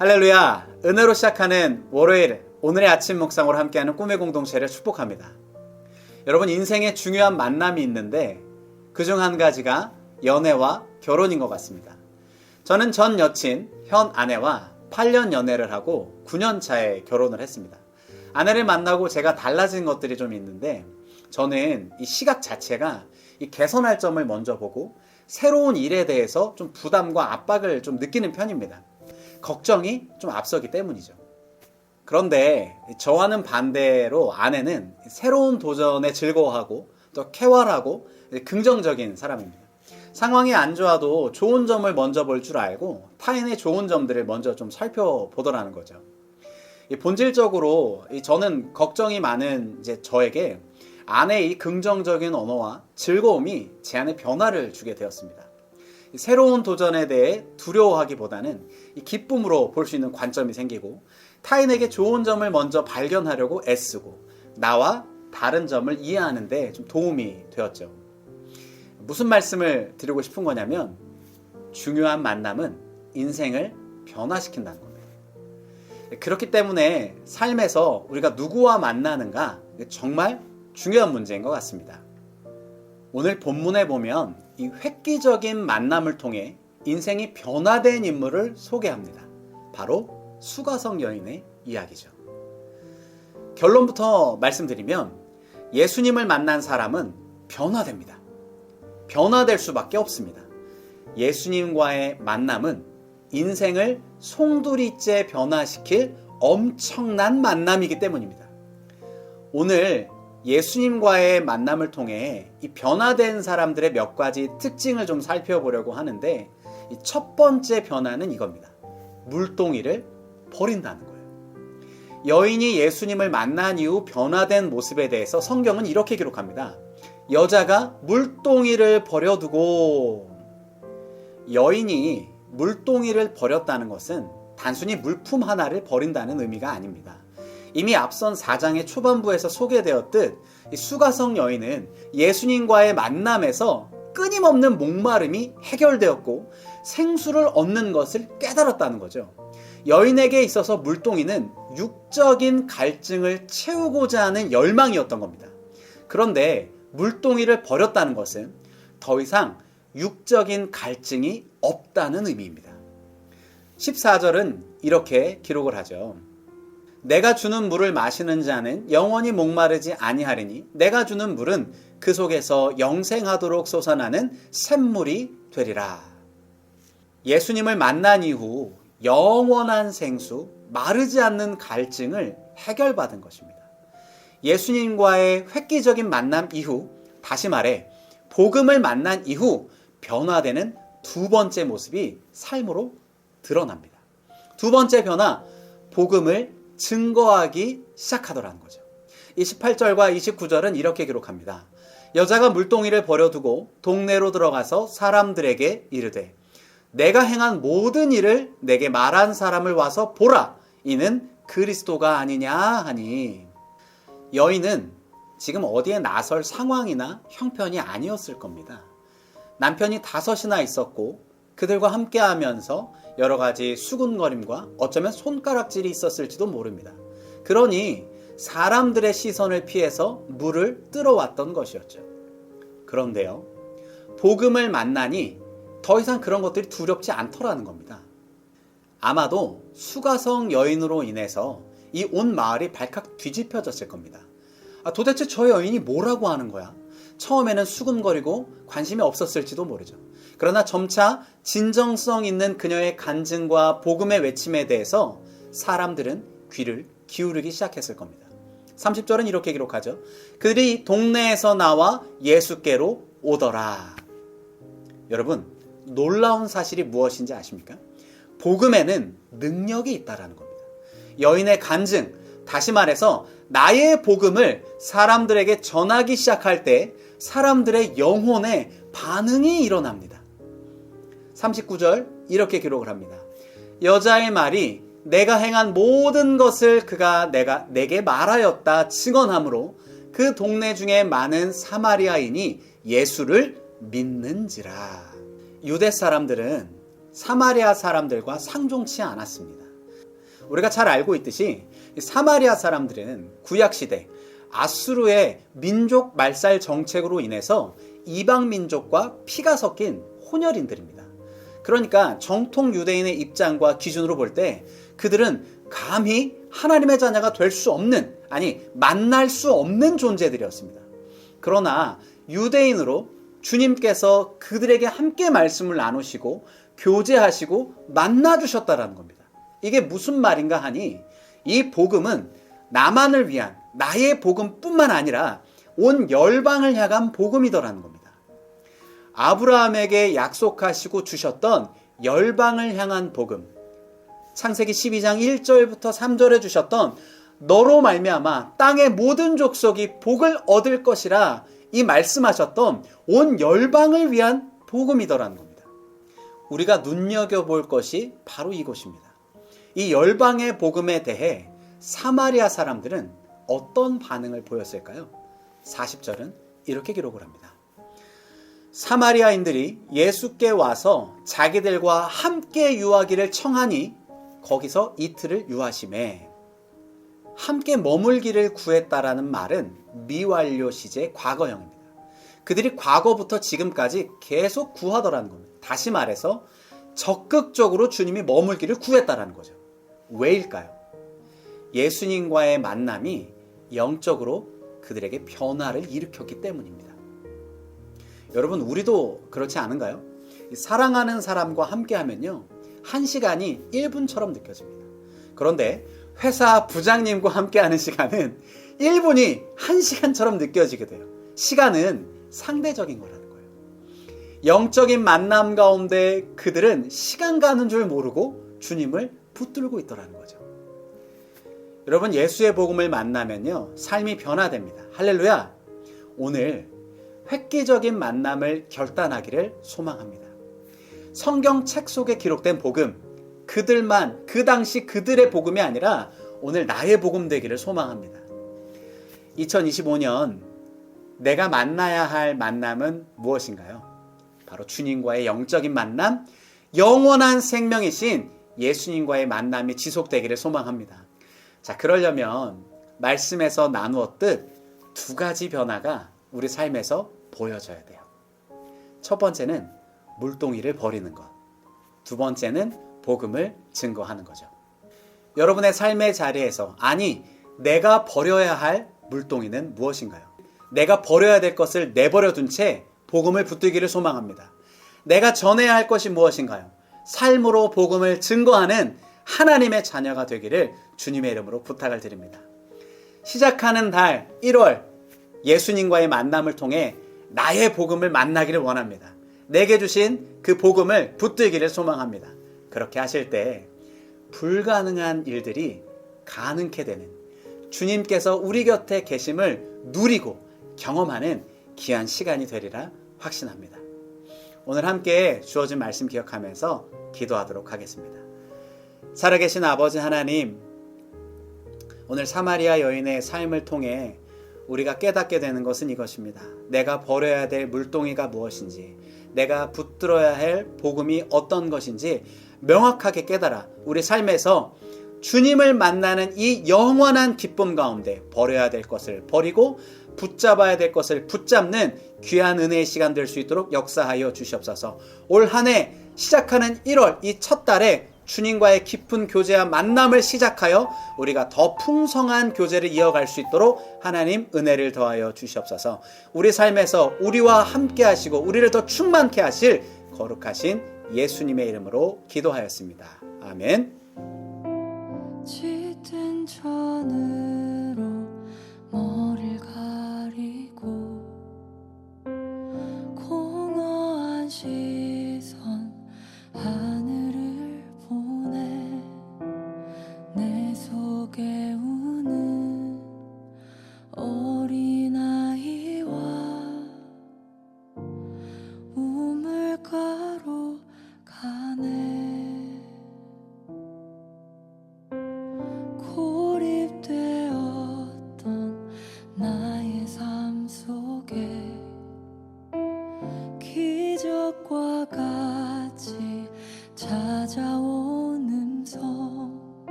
할렐루야! 은혜로 시작하는 월요일 오늘의 아침 묵상으로 함께하는 꿈의 공동체를 축복합니다. 여러분 인생에 중요한 만남이 있는데 그 중 한 가지가 연애와 결혼인 것 같습니다. 저는 전 여친, 현 아내와 8년 연애를 하고 9년 차에 결혼을 했습니다. 아내를 만나고 제가 달라진 것들이 좀 있는데 저는 이 시각 자체가 이 개선할 점을 먼저 보고 새로운 일에 대해서 좀 부담과 압박을 좀 느끼는 편입니다. 걱정이 좀 앞서기 때문이죠. 그런데 저와는 반대로 아내는 새로운 도전에 즐거워하고 또 쾌활하고 긍정적인 사람입니다. 상황이 안 좋아도 좋은 점을 먼저 볼 줄 알고 타인의 좋은 점들을 먼저 좀 살펴보더라는 거죠. 이 본질적으로 이 저는 걱정이 많은 이제 저에게 아내의 이 긍정적인 언어와 즐거움이 제 안에 변화를 주게 되었습니다. 이 새로운 도전에 대해 두려워하기보다는 이 기쁨으로 볼 수 있는 관점이 생기고 타인에게 좋은 점을 먼저 발견하려고 애쓰고 나와 다른 점을 이해하는데 좀 도움이 되었죠. 무슨 말씀을 드리고 싶은 거냐면 중요한 만남은 인생을 변화시킨다는 겁니다. 그렇기 때문에 삶에서 우리가 누구와 만나는가 정말 중요한 문제인 것 같습니다. 오늘 본문에 보면 이 획기적인 만남을 통해 인생이 변화된 인물을 소개합니다. 바로 수가성 여인의 이야기죠. 결론부터 말씀드리면 예수님을 만난 사람은 변화됩니다. 변화될 수밖에 없습니다. 예수님과의 만남은 인생을 송두리째 변화시킬 엄청난 만남이기 때문입니다. 오늘 예수님과의 만남을 통해 이 변화된 사람들의 몇 가지 특징을 좀 살펴보려고 하는데 이첫 번째 변화는 이겁니다. 물동이를 버린다는 거예요. 여인이 예수님을 만난 이후 변화된 모습에 대해서 성경은 이렇게 기록합니다. 여자가 물동이를 버려두고 여인이 물동이를 버렸다는 것은 단순히 물품 하나를 버린다는 의미가 아닙니다. 이미 앞선 4장의 초반부에서 소개되었듯 이 수가성 여인은 예수님과의 만남에서 끊임없는 목마름이 해결되었고 생수를 얻는 것을 깨달았다는 거죠. 여인에게 있어서 물동이는 육적인 갈증을 채우고자 하는 열망이었던 겁니다. 그런데 물동이를 버렸다는 것은 더 이상 육적인 갈증이 없다는 의미입니다. 14절은 이렇게 기록을 하죠. 내가 주는 물을 마시는 자는 영원히 목마르지 아니하리니 내가 주는 물은 그 속에서 영생하도록 솟아나는 샘물이 되리라. 예수님을 만난 이후 영원한 생수, 마르지 않는 갈증을 해결받은 것입니다. 예수님과의 획기적인 만남 이후, 다시 말해, 복음을 만난 이후 변화되는 두 번째 모습이 삶으로 드러납니다. 두 번째 변화, 복음을 증거하기 시작하더라는 거죠. 28절과 29절은 이렇게 기록합니다. 여자가 물동이를 버려두고 동네로 들어가서 사람들에게 이르되 내가 행한 모든 일을 내게 말한 사람을 와서 보라. 이는 그리스도가 아니냐 하니 여인은 지금 어디에 나설 상황이나 형편이 아니었을 겁니다. 남편이 다섯이나 있었고 그들과 함께 하면서 여러 가지 수군거림과 어쩌면 손가락질이 있었을지도 모릅니다. 그러니 사람들의 시선을 피해서 물을 ตื้어왔던 것이었죠. 그런데요, 복음을 만나니 더 이상 그런 것들이 두렵지 않더라는 겁니다. 아마도 수가성 여인으로 인해서 이 온 마을이 발칵 뒤집혀졌을 겁니다. 아, 도대체 저 여인이 뭐라고 하는 거야? 처음에는 수금거리고 관심이 없었을지도 모르죠. 그러나 점차 진정성 있는 그녀의 간증과 복음의 외침에 대해서 사람들은 귀를 기울이기 시작했을 겁니다. 30절은 이렇게 기록하죠. 그들이 동네에서 나와 예수께로 오더라. 여러분, 놀라운 사실이 무엇인지 아십니까? 복음에는 능력이 있다라는 겁니다. 여인의 간증, 다시 말해서 나의 복음을 사람들에게 전하기 시작할 때 사람들의 영혼에 반응이 일어납니다. 39절 이렇게 기록을 합니다. 여자의 말이 내가 행한 모든 것을 그가 내가 내게 말하였다 증언하므로 그 동네 중에 많은 사마리아인이 예수를 믿는지라. 유대 사람들은 사마리아 사람들과 상종치 않았습니다. 우리가 잘 알고 있듯이 사마리아 사람들은 구약 시대 아수르의 민족 말살 정책으로 인해서 이방 민족과 피가 섞인 혼혈인들입니다. 그러니까 정통 유대인의 입장과 기준으로 볼 때 그들은 감히 하나님의 자녀가 될 수 없는 아니 만날 수 없는 존재들이었습니다. 그러나 유대인으로 주님께서 그들에게 함께 말씀을 나누시고 교제하시고 만나 주셨다라는 겁니다. 이게 무슨 말인가 하니 이 복음은 나만을 위한 나의 복음뿐만 아니라 온 열방을 향한 복음이더라는 겁니다. 아브라함에게 약속하시고 주셨던 열방을 향한 복음. 창세기 12장 1절부터 3절에 주셨던 너로 말미암아 땅의 모든 족속이 복을 얻을 것이라 이 말씀하셨던 온 열방을 위한 복음이더라는 겁니다. 우리가 눈여겨 볼 것이 바로 이것입니다. 이 열방의 복음에 대해 사마리아 사람들은 어떤 반응을 보였을까요? 40절은 이렇게 기록을 합니다. 사마리아인들이 예수께 와서 자기들과 함께 유하기를 청하니 거기서 이틀을 유하심에 함께 머물기를 구했다라는 말은 미완료 시제 과거형입니다. 그들이 과거부터 지금까지 계속 구하더라는 겁니다. 다시 말해서 적극적으로 주님이 머물기를 구했다라는 거죠. 왜일까요? 예수님과의 만남이 영적으로 그들에게 변화를 일으켰기 때문입니다. 여러분, 우리도 그렇지 않은가요? 사랑하는 사람과 함께 하면요. 한 시간이 1분처럼 느껴집니다. 그런데 회사 부장님과 함께 하는 시간은 1분이 1시간처럼 느껴지게 돼요. 시간은 상대적인 거라는 거예요. 영적인 만남 가운데 그들은 시간 가는 줄 모르고 주님을 붙들고 있더라는 거죠. 여러분 예수의 복음을 만나면요. 삶이 변화됩니다. 할렐루야. 오늘 획기적인 만남을 결단하기를 소망합니다. 성경 책 속에 기록된 복음 그들만 그 당시 그들의 복음이 아니라 오늘 나의 복음 되기를 소망합니다. 2025년 내가 만나야 할 만남은 무엇인가요? 바로 주님과의 영적인 만남, 영원한 생명이신 예수님과의 만남이 지속되기를 소망합니다. 자, 그러려면 말씀에서 나누었듯 두 가지 변화가 우리 삶에서 보여져야 돼요. 첫 번째는 물동이를 버리는 것. 두 번째는 복음을 증거하는 거죠. 여러분의 삶의 자리에서 아니 내가 버려야 할 물동이는 무엇인가요? 내가 버려야 될 것을 내버려 둔 채 복음을 붙들기를 소망합니다. 내가 전해야 할 것이 무엇인가요? 삶으로 복음을 증거하는 하나님의 자녀가 되기를 주님의 이름으로 부탁을 드립니다. 시작하는 달 1월 예수님과의 만남을 통해 나의 복음을 만나기를 원합니다. 내게 주신 그 복음을 붙들기를 소망합니다. 그렇게 하실 때 불가능한 일들이 가능케 되는 주님께서 우리 곁에 계심을 누리고 경험하는 귀한 시간이 되리라 확신합니다. 오늘 함께 주어진 말씀 기억하면서 기도하도록 하겠습니다. 살아계신 아버지 하나님, 오늘 사마리아 여인의 삶을 통해 우리가 깨닫게 되는 것은 이것입니다. 내가 버려야 될 물동이가 무엇인지, 내가 붙들어야 할 복음이 어떤 것인지 명확하게 깨달아 우리 삶에서 주님을 만나는 이 영원한 기쁨 가운데 버려야 될 것을 버리고 붙잡아야 될 것을 붙잡는 귀한 은혜의 시간 될 수 있도록 역사하여 주시옵소서. 올 한 해 시작하는 1월 이 첫 달에 주님과의 깊은 교제와 만남을 시작하여 우리가 더 풍성한 교제를 이어갈 수 있도록 하나님 은혜를 더하여 주시옵소서. 우리 삶에서 우리와 함께 하시고 우리를 더 충만케 하실 거룩하신 예수님의 이름으로 기도하였습니다. 아멘.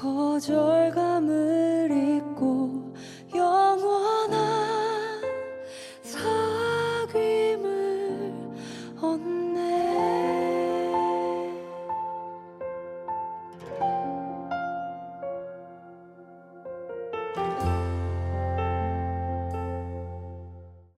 거절감을